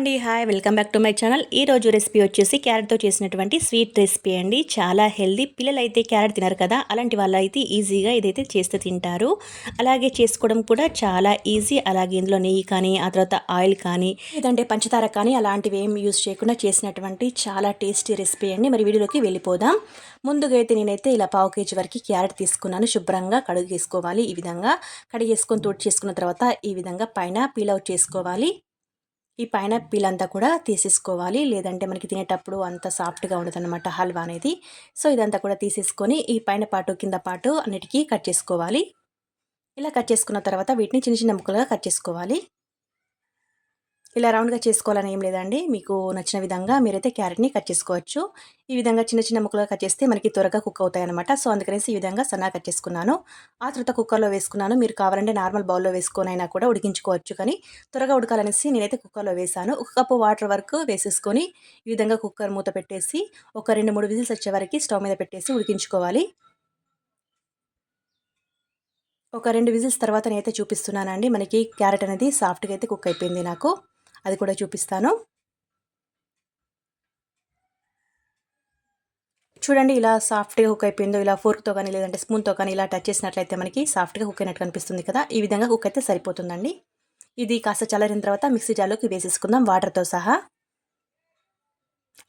అండి. Hi welcome back to my channel. ఈ రోజు రెసిపీ వచ్చేసి క్యారెట్తో చేసినటువంటి స్వీట్ రెసిపీ అండి. చాలా హెల్దీ పిల్లలు అయితే క్యారెట్ తినరు కదా అలాంటి వాళ్ళు అయితే ఈజీగా ఇదైతే చేస్తే తింటారు. అలాగే చేసుకోవడం కూడా చాలా ఈజీ. అలాగే ఇందులో నెయ్యి కానీ ఆ తర్వాత ఆయిల్ కానీ లేదంటే పంచదార కానీ అలాంటివి ఏం యూజ్ చేయకుండా చేసినటువంటి చాలా టేస్టీ రెసిపీ అండి. మరి వీడియోలోకి వెళ్ళిపోదాం. ముందుగా అయితే నేనైతే ఇలా పావు కేజీ వరకు క్యారెట్ తీసుకున్నాను. శుభ్రంగా కడుగేసుకోవాలి ఈ విధంగా. కడిగేసుకొని తోడు చేసుకున్న తర్వాత ఈ విధంగా పైన పీల్ అవుట్ చేసుకోవాలి. ఈ పైన పీల్ అంతా కూడా తీసేసుకోవాలి. లేదంటే మనకి తినేటప్పుడు అంత సాఫ్ట్గా ఉండదన్నమాట హల్వా అనేది. సో ఇదంతా కూడా తీసేసుకొని ఈ పైన పాటు కింద పాటు అన్నిటికీ కట్ చేసుకోవాలి. ఇలా కట్ చేసుకున్న తర్వాత వీటిని చిన్న చిన్న ముక్కలుగా కట్ చేసుకోవాలి. ఇలా రౌండ్గా చేసుకోవాలని ఏం లేదండి. మీకు నచ్చిన విధంగా మీరైతే క్యారెట్ని కట్ చేసుకోవచ్చు. ఈ విధంగా చిన్న చిన్న ముక్కలుగా కట్ చేస్తే మనకి త్వరగా కుక్ అవుతాయి అనమాట సో అందుకనేసి ఈ విధంగా సన్నా కట్ చేసుకున్నాను. ఆ తర్వాత కుక్కర్లో వేసుకున్నాను. మీరు కావాలంటే నార్మల్ బౌల్లో వేసుకొనైనా కూడా ఉడికించుకోవచ్చు కానీ త్వరగా ఉడకాలనేసి నేనైతే కుక్కర్లో వేసాను. ఒక కప్పు వాటర్ వరకు వేసేసుకొని ఈ విధంగా కుక్కర్ మూత పెట్టేసి ఒక రెండు మూడు విజిల్స్ వచ్చే వరకు స్టవ్ మీద పెట్టేసి ఉడికించుకోవాలి. ఒక రెండు విజిల్స్ తర్వాత నేనైతే చూపిస్తున్నానండి. మనకి క్యారెట్ అనేది సాఫ్ట్గా అయితే కుక్ అయిపోయింది నాకు. అది కూడా చూపిస్తాను. చూడండి ఇలా సాఫ్ట్గా హుక్ అయిపోయిందో ఇలా ఫోర్క్తో కానీ లేదంటే స్పూన్తో కానీ ఇలా టచ్ చేసినట్లయితే మనకి సాఫ్ట్గా హుక్ అయినట్టు కనిపిస్తుంది కదా. ఈ విధంగా హుక్ అయితే సరిపోతుందండి. ఇది కాస్త చల్లరిన తర్వాత మిక్సీ జార్లోకి వేసేసుకుందాం వాటర్తో సహా.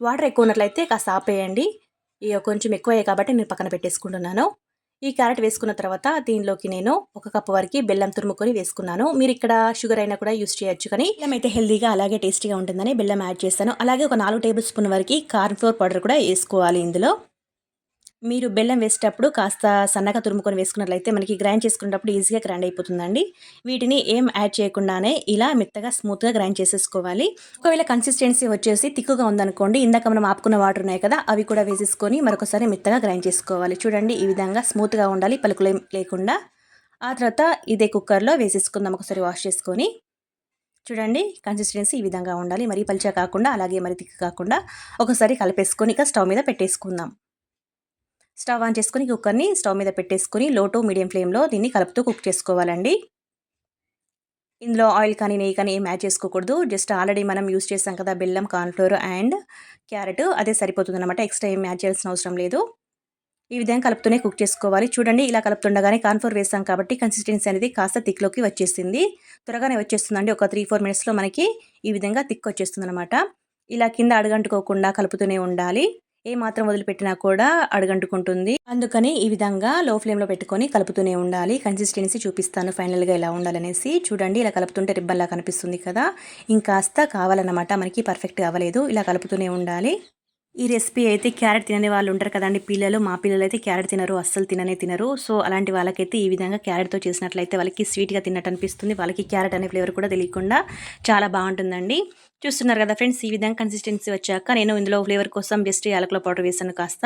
వాటర్ ఎక్కువ ఉన్నట్లయితే కాస్త ఆపేయండి. ఇక కొంచెం ఎక్కువ కాబట్టి నేను పక్కన పెట్టేసుకుంటున్నాను. ఈ క్యారెట్ వేసుకున్న తర్వాత దీనిలోకి నేను ఒక కప్పు వరకు బెల్లం తురుముకొని వేసుకున్నాను. మీరు ఇక్కడ షుగర్ అయినా కూడా యూస్ చేయొచ్చు కానీ బెల్లం అయితే హెల్దీగా అలాగే టేస్టీగా ఉంటుందని బెల్లం యాడ్ చేస్తాను అలాగే ఒక నాలుగు టేబుల్ స్పూన్ వరకు కార్న్ ఫ్లోర్ పౌడర్ కూడా వేసుకోవాలి ఇందులో. మీరు బెల్లం వేసేటప్పుడు కాస్త సన్నగా తురుముకొని వేసుకున్నట్లయితే మనకి గ్రైండ్ చేసుకున్నప్పుడు ఈజీగా గ్రైండ్ అయిపోతుందండి. వీటిని ఏం యాడ్ చేయకుండానే ఇలా మెత్తగా స్మూత్గా గ్రైండ్ చేసేసుకోవాలి. ఒకవేళ కన్సిస్టెన్సీ వచ్చేసి తిక్కుగా ఉందనుకోండి ఇందాక మనం ఆపుకున్న వాటర్ ఉన్నాయి కదా అవి కూడా వేసేసుకొని మరొకసారి మెత్తగా గ్రైండ్ చేసుకోవాలి. చూడండి ఈ విధంగా స్మూత్గా ఉండాలి పలుకులు లేకుండా. ఆ తర్వాత ఇదే కుక్కర్లో వేసేసుకుందాం ఒకసారి వాష్ చేసుకొని. చూడండి కన్సిస్టెన్సీ ఈ విధంగా ఉండాలి. మరీ పలిచా కాకుండా అలాగే మరి తిక్కు కాకుండా ఒకసారి కలిపేసుకొని ఇక స్టవ్ మీద పెట్టేసుకుందాం. స్టవ్ ఆన్ చేసుకొని కుక్కర్ని స్టవ్ మీద పెట్టేసుకొని లో టు మీడియం ఫ్లేమ్లో దీన్ని కలుపుతూ కుక్ చేసుకోవాలండి. ఇందులో ఆయిల్ కానీ నెయ్యి కానీ ఏం యాడ్ చేసుకోకూడదు. జస్ట్ ఆల్రెడీ మనం యూస్ చేసాం కదా బెల్లం కార్న్ఫ్లోర్ అండ్ క్యారెట్ అదే సరిపోతుంది అనమాట ఎక్స్ట్రా ఏం యాడ్ చేయాల్సిన అవసరం లేదు. ఈ విధంగా కలుపుతూనే కుక్ చేసుకోవాలి. చూడండి ఇలా కలుపుతుండగానే కార్న్ఫ్లోర్ వేసాం కాబట్టి కన్సిస్టెన్సీ అనేది కాస్త థిక్లోకి వచ్చేసింది. త్వరగానే వచ్చేస్తుందండి. ఒక త్రీ ఫోర్ మినిట్స్లో మనకి ఈ విధంగా థిక్ వచ్చేస్తుంది అనమాట ఇలా కింద అడగంటుకోకుండా కలుపుతూనే ఉండాలి. ఏ మాత్రం వదిలిపెట్టినా కూడా అడగంటుకుంటుంది. అందుకని ఈ విధంగా లో ఫ్లేమ్లో పెట్టుకొని కలుపుతూనే ఉండాలి. కన్సిస్టెన్సీ చూపిస్తాను. ఫైనల్గా ఎలా ఉండాలనేసి చూడండి. ఇలా కలుపుతుంటే రిబ్బన్లా కనిపిస్తుంది కదా. ఇంకాస్త కావాలన్నమాట. మనకి పర్ఫెక్ట్ అవ్వలేదు. ఇలా కలుపుతూనే ఉండాలి. ఈ రెసిపీ అయితే క్యారెట్ తినని వాళ్ళు ఉంటారు కదండి. పిల్లలు మా పిల్లలు అయితే క్యారెట్ తినరు అస్సలు తిననే తినరు. సో అలాంటి వాళ్ళకైతే ఈ విధంగా క్యారెట్తో చేసినట్లయితే వాళ్ళకి స్వీట్గా తిన్నట్టు అనిపిస్తుంది. వాళ్ళకి క్యారెట్ అనే ఫ్లేవర్ కూడా తెలియకుండా చాలా బాగుంటుందండి. చూస్తున్నారు కదా ఫ్రెండ్స్ ఈ విధంగా కన్సిస్టెన్సీ వచ్చాక నేను ఇందులో ఫ్లేవర్ కోసం జస్ట్ యాలకుల పౌడర్ వేసాను కాస్త.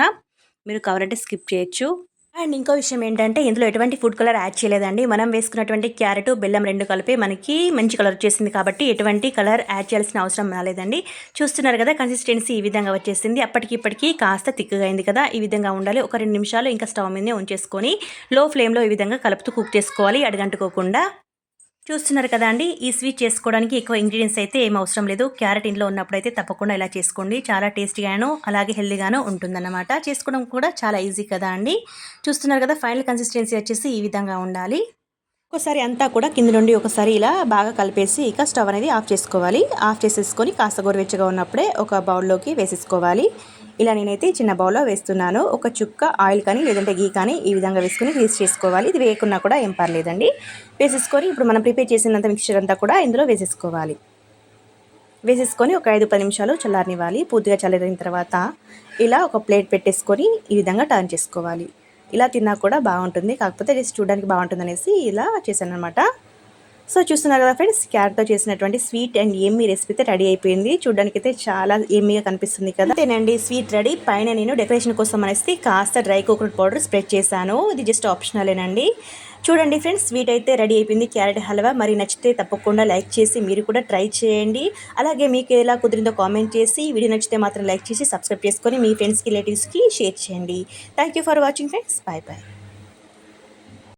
మీరు కావాలంటే స్కిప్ చేయొచ్చు. అండ్ ఇంకో విషయం ఏంటంటే ఇందులో ఎటువంటి ఫుడ్ కలర్ యాడ్ చేయలేదండి. మనం వేసుకున్నటువంటి క్యారెట్ బెల్లం రెండు కలిపి మనకి మంచి కలర్ వచ్చేసింది కాబట్టి ఎటువంటి కలర్ యాడ్ చేయాల్సిన అవసరం రాలేదండి. చూస్తున్నారు కదా కన్సిస్టెన్సీ ఈ విధంగా వచ్చేసింది. అప్పటికి ఇప్పటికీ కాస్త తిక్కుగా అయింది కదా. ఈ విధంగా ఉండాలి. ఒక రెండు నిమిషాలు ఇంకా స్టవ్ మీద ఉంచేసుకొని లో ఫ్లేమ్లో ఈ విధంగా కలుపుతూ కుక్ చేసుకోవాలి. అడగంటుకోకుండా చూస్తున్నారు కదా అండి ఈ స్వీట్ చేసుకోవడానికి ఎక్కువ ఇంగ్రీడియంట్స్ అయితే ఏం అవసరం లేదు. క్యారెట్ ఇంట్లో ఉన్నప్పుడు అయితే తప్పకుండా ఇలా చేసుకోండి. చాలా టేస్టీగాను అలాగే హెల్దీగాను ఉంటుందన్నమాట. చేసుకోవడం కూడా చాలా ఈజీ కదా అండి. చూస్తున్నారు కదా ఫైనల్ కన్సిస్టెన్సీ వచ్చేసి ఈ విధంగా ఉండాలి. ఒకసారి అంతా కూడా కింద నుండి ఒకసారి ఇలా బాగా కలిపేసి ఇక స్టవ్ అనేది ఆఫ్ చేసుకోవాలి. ఆఫ్ చేసేసుకొని కాస్త గోరువెచ్చగా ఉన్నప్పుడే ఒక బౌల్లోకి వేసేసుకోవాలి. ఇలా నేనైతే చిన్న బౌల్లో వేస్తున్నాను. ఒక చుక్క ఆయిల్ కానీ లేదంటే గీ కానీ ఈ విధంగా వేసుకొని గ్రీస్ చేసుకోవాలి. ఇది వేయకున్నా కూడా ఏం పర్లేదండి. వేసేసుకొని ఇప్పుడు మనం ప్రిపేర్ చేసినంత మిక్చర్ అంతా కూడా ఇందులో వేసేసుకోవాలి. వేసేసుకొని ఒక ఐదు పది నిమిషాలు చల్లారనివ్వాలి. పూర్తిగా చల్లారిన తర్వాత ఇలా ఒక ప్లేట్ పెట్టేసుకొని ఈ విధంగా టర్న్ చేసుకోవాలి. ఇలా తిన్నా కూడా బాగుంటుంది. కాకపోతే జస్ట్ చూడడానికి బాగుంటుంది అనేసి ఇలా చేశాను అనమాట సో చూస్తున్నారు కదా ఫ్రెండ్స్ క్యారెట్తో చేసినటువంటి స్వీట్ అండ్ ఏమీ రెసిపీ అయితే రెడీ అయిపోయింది. చూడడానికి అయితే చాలా ఏమీగా కనిపిస్తుంది కదా. అంతేనండి స్వీట్ రెడీ పైన నేను డెకరేషన్ కోసం అనేసి కాస్త డ్రై కోకోనట్ పౌడర్ స్ప్రెడ్ చేశాను. ఇది జస్ట్ ఆప్షనలేనండి చూడండి ఫ్రెండ్స్ స్వీట్ అయితే రెడీ అయిపోయింది. క్యారెట్ హల్వా మరి నచ్చితే తప్పకుండా లైక్ చేసి మీరు కూడా ట్రై చేయండి. అలాగే మీకు ఎలా కుదిరిందో కామెంట్ చేసి వీడియో నచ్చితే మాత్రం లైక్ చేసి సబ్స్క్రైబ్ చేసుకొని మీ ఫ్రెండ్స్కి రిలేటివ్స్కి షేర్ చేయండి. Thank for watching friends bye bye